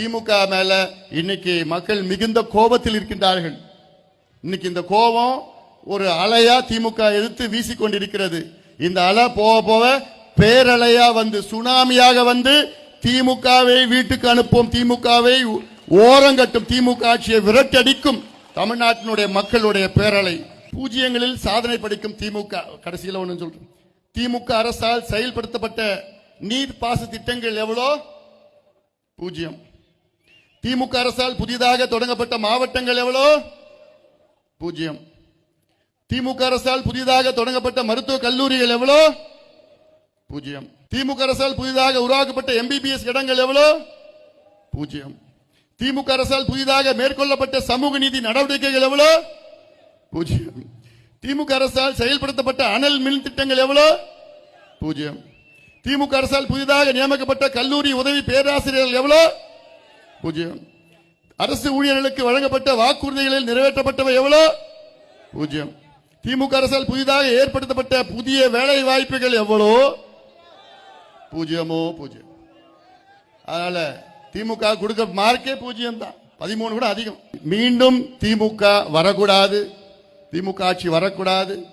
திமுக மேல இன்னைக்கு மக்கள் மிகுந்த கோபத்தில் இருக்கின்றார்கள். இன்னைக்கு இந்த கோபம் ஒரு அலையா திமுக எதிர்த்து வீசிக்கொண்டிருக்கிறது. இந்த அலை போக போக பேரலையா வந்து சுனாமியாக வந்து திமுகவை வீட்டுக்கு அனுப்பும் திமுகவை ஓரங்கட்டும் திமுக ஆட்சியை விரட்டடிக்கும் தமிழ்நாட்டினுடைய மக்களுடைய பேரலை. பூஜ்ஜியங்களில் சாதனை படிக்கும் திமுக கடைசியில் ஒன்று சொல்றேன். திமுக அரசால் செயல்படுத்தப்பட்ட நீர் பாச திட்டங்கள் எவ்வளோ? பூஜ்ஜியம். திமுக அரசால் புதிதாக தொடங்கப்பட்ட மாவட்டங்கள் எவ்வளோ? பூஜ்ஜியம். திமுக அரசால் புதிதாக தொடங்கப்பட்ட மருத்துவ கல்லூரிகள் எவ்வளோ? பூஜ்ஜியம். திமுக அரசால் புதிதாக உருவாக்கப்பட்ட எம்பிபிஎஸ் இடங்கள் எவ்வளோ? பூஜ்ஜியம். திமுக அரசால் புதிதாக மேற்கொள்ளப்பட்ட சமூக நீதி நடவடிக்கைகள் எவ்வளோ? பூஜ்ஜியம். திமுக அரசால் செயல்படுத்தப்பட்ட அனல் மின் திட்டங்கள் எவ்வளோ? பூஜ்ஜியம். திமுக அரசால் புதிதாக நியமிக்கப்பட்ட கல்லூரி உதவி பேராசிரியர்கள் எவ்வளோ? பூஜ்ஜியம். அரசு ஊழியர்களுக்கு வழங்கப்பட்ட வாக்குறுதிகளில் நிறைவேற்றப்பட்டவை எவ்வளோ? பூஜ்ஜியம். திமுக அரசால் புதிதாக ஏற்படுத்தப்பட்ட புதிய வேலை வாய்ப்புகள் எவ்வளோ? பூஜ்ஜியமோ? பூஜ்ஜியம். அதனால திமுக கொடுக்க மார்க்கே பூஜ்ஜியம் தான். பதிமூணு கூட அதிகம். மீண்டும் திமுக வரக்கூடாது. திமுக ஆட்சி வரக்கூடாது.